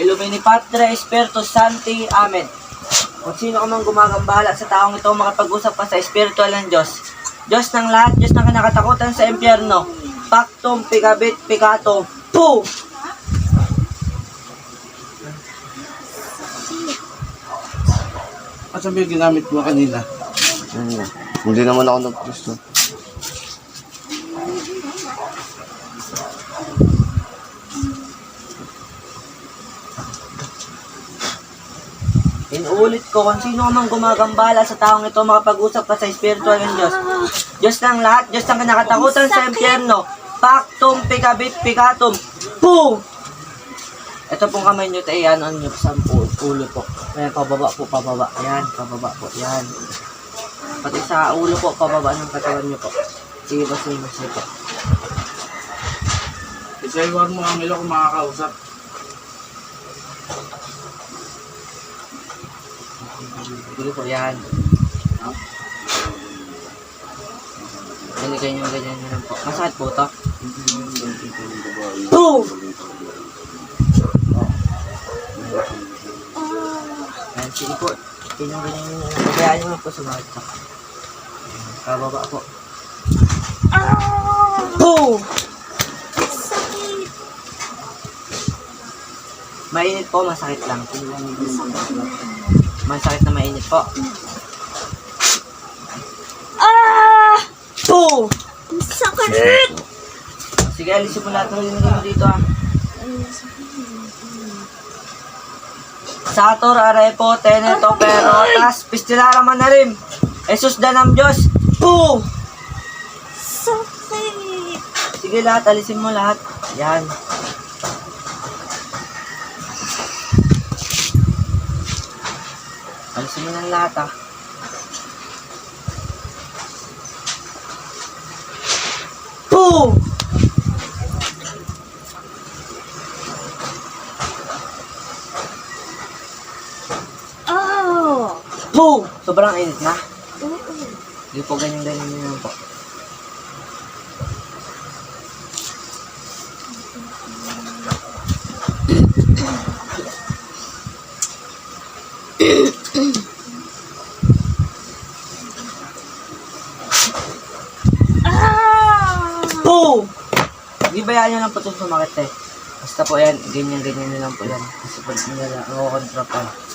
Illumini Patre, Espiritu Santi, Amen. Kung sino ka mang gumagambala sa taong ito, makapag-usap ka sa espiritual ng Diyos. Diyos ng lahat, Diyos ng kinakatakutan sa impyerno. Pactum, pigabit, picatum. Poo! At sabi yung ginamit mo kanina? Hmm. Hindi naman ako nag-gusto. Inuulit ko, kung sino mang gumagambala sa taong ito, makapag-usap ka sa espiritual ng Diyos. Diyos ng lahat, Diyos ng kinakatakutan sa impyerno. Pactum, pigabit, picatum. Poo! Ito pong kamay nyo, tayo, ano nyo sa pu- ulo po. Ayan, pababa po, pababa. Ayan, pababa po. Ayan. Pati sa ulo po, pababa ng katawan nyo po. Sige, yung basta po. Isaiwan mo ang ilo kung makakausap. Sige po, yan. Ganyan, ganyan, ganyan lang po. Masakit po to. Boom! Ayan, sige po. Ganyan nyo lang. Kayaan nyo po sa mga ito. Kababa po. Boom! Mainit po, masakit lang. Masakit na mainit po. Ah! Boom! Sakit! Sige, alisin mo lahat ng dito ah. Sator, Arepo, Teneto, Perotas, Pistilara Manarim, Jesus Danam Diyos, Boom! Sakit! Sige lahat, alisin mo lahat. Yan. Alisin mo ng lahat ah. Boom! Boom! Sobrang init na. Hindi po ganyan-ganyan nyo lang po. Boom! Hindi bayaan nyo lang po itong sumakit eh. Basta po yan, ganyan-ganyan nyo lang po yan. Kasi pag nila, ako kontra pa.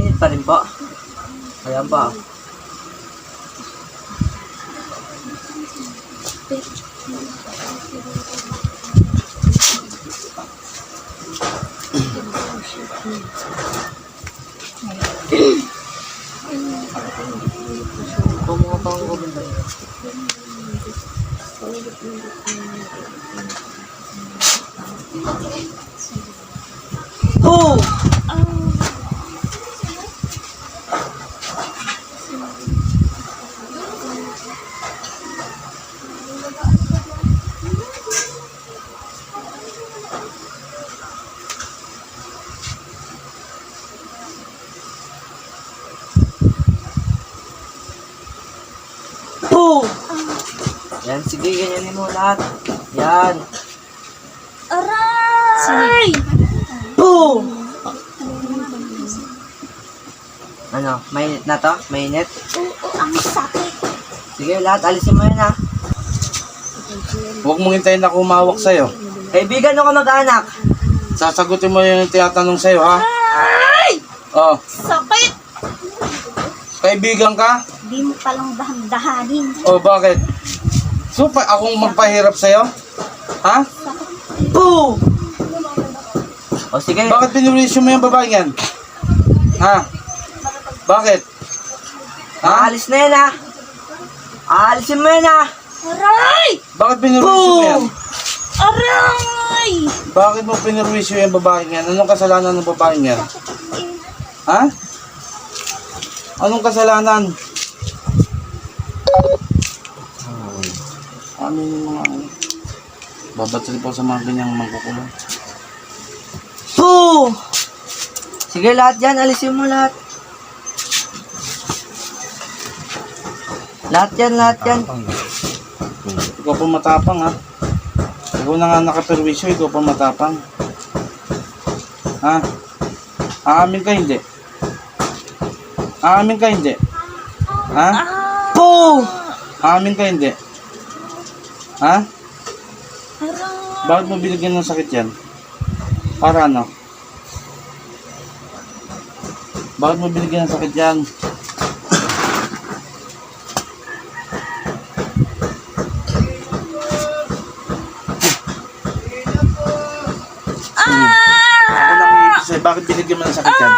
Mainit pa rin po. Ayan pa. Kumuha pa ang gumanda. Oh! Boom! Yan, sige, ganyanin mo lahat. Yan. Aray! Boom! Ano, mainit na to? Mainit? Oo, ang sakit. Sige, lahat, alisin mo yan ha. Huwag mong hintayin na kumawak sa'yo. Kaibigan o ka mag-anak? Sasagutin mo yung tinatanong sa'yo, ha? Ay! Oh, Sakit! Kaibigan ka? Di mo palang dahan-dahanin. O bakit? So, pa akong magpahirap sa'yo? Ha? Boom! O sige, Bakit pinulisyo mo yung babae yan? Ha? Bakit? Ha? aalis na yan ha. Aalisin mo yan ha. Aray! Bakit pinulisyo mo yan? Aray! Bakit mo pinirwisyo yung babaeng yan? Anong kasalanan ng babaeng yan? Ha? Anong kasalanan? Ano yung mga ano? Babatsali po sa mga ganyang mangkukulong. Poo! Sige, lahat yan. Alisin mo lahat. Lahat yan, lahat yan. Ikaw po matapang ha. Ikaw na nga nakaperwisyo, ikaw po matapang. Ha? Aamin ka hindi? Aamin ka hindi? Ha? Poo! Aamin ka hindi? Ha? Bakit mo binigyan ng sakit yan? Para ano? Bakit mo binigyan ng sakit yan? Ako nang iisip sa'yo, bakit binigyan mo ng sakit yan?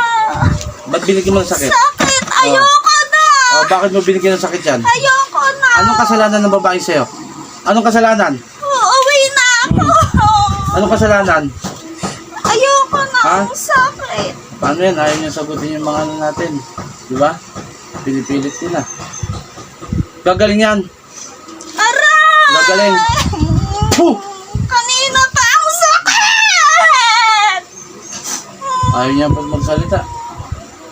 Ba't binigyan mo ng sakit? Sakit! Ayoko na! Oh, bakit mo binigyan ng sakit yan? Ayoko na! Anong kasalanan ng babae sa'yo? Anong kasalanan? Uuwi na ako! Anong kasalanan? Ayoko na! Ha? Ang sakit! Paano yan? Ayaw niya sagutin yung mga ano natin. Di ba? Pinipilit nila. Gagaling yan. Aray! Gagaling. Puh! Kanina pa ang sakit! Ayaw niya pag magsalita.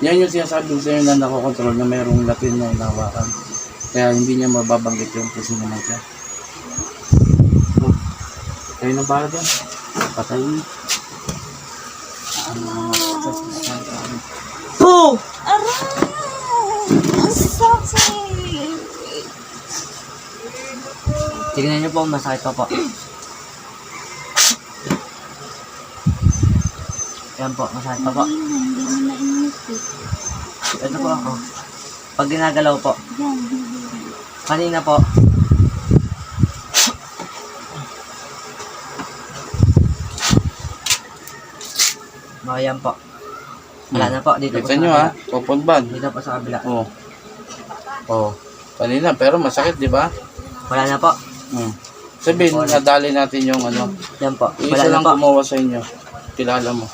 Yan yung sinasabi ko sa'yo na nakokontrol na mayroong latin na inawakan. Kaya hindi niya mababanggit yung kung sino man siya. Oh, Kayo na bahala dyan. Patay niyo. Poo! Aray! Ang sakit! Tingnan niyo po, masakit pa po. Yan po, masakit pa po. Ito po ako. Pag ginagalaw po. Kanina po. Oh, yan po. Wala na po. Dito po Kita sa nyo kabila. ha. Pupunban. Dito po sa kabila. Oo. Oh. Kanina, pero masakit, di ba? Wala na po. Hmm. Sabihin, nadali natin yung ano. Yan po. Wala isa na lang po. gumawa sa inyo. Kilala mo.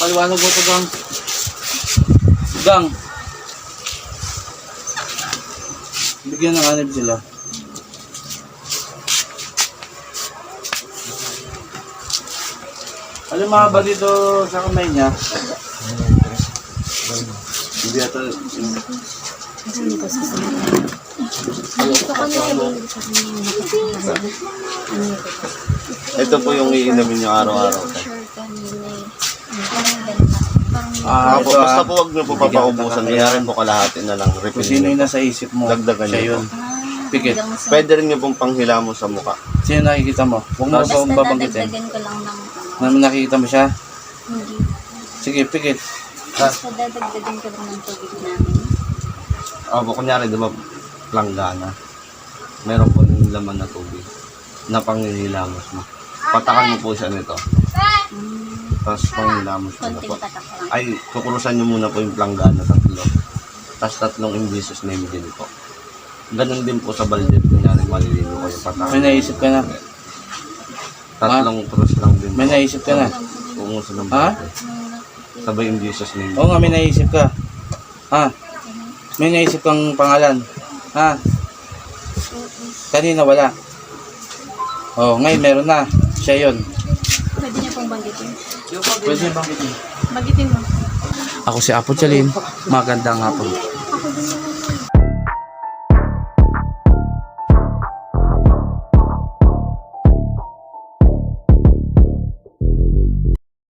Paliwanag mo ito, Gang. Gang. Bigyan ng anib sila. Alam mo ba dito sa kamay niya? Hindi ata, ito po yung iinamin nyo araw-araw. Eh. Ah, Apo, ito, basta ah. po wag nyo po papaubusan. Iyarin po kalahati na lang. Kung Repeat sino yung nasa isip mo, Dagdagan siya niyo yun. Pikit. Pwede rin nyo pong panghilamos sa mukha. Sino nakikita mo? Huwag mo Basta ba babanggitin? dadagdagan ko lang ng. Na nakikita mo siya? Hindi. Sige, pikit. Basta dadagdagan ko lang ng tubig namin. Opo, kunyari, di ba, planggana. Meron po yung laman na tubig na panghilamos mo. Patakan mo po siya nito. Tapos panghilamos mo na Konting po. Ay, kukurusan nyo muna po yung planggana tatlo. Tapos tatlong in Jesus name din po. Ganon din po sa balde. Kunyari, maliligo kayo May patakan. naisip ka na. Tatlong cross lang din May po. naisip ka na. Umuso ng Ha? balde. Sabay in Jesus name. Oo nga, may naisip ka. Ha? May naisip kang pangalan. Ha? Kanina wala. Oh, ngayon meron na. Siya yun. Pwede niya pong banggitin. Pwede bang Banggitin mo. Ako si Apo Chalin. Magandang hapon. Ako din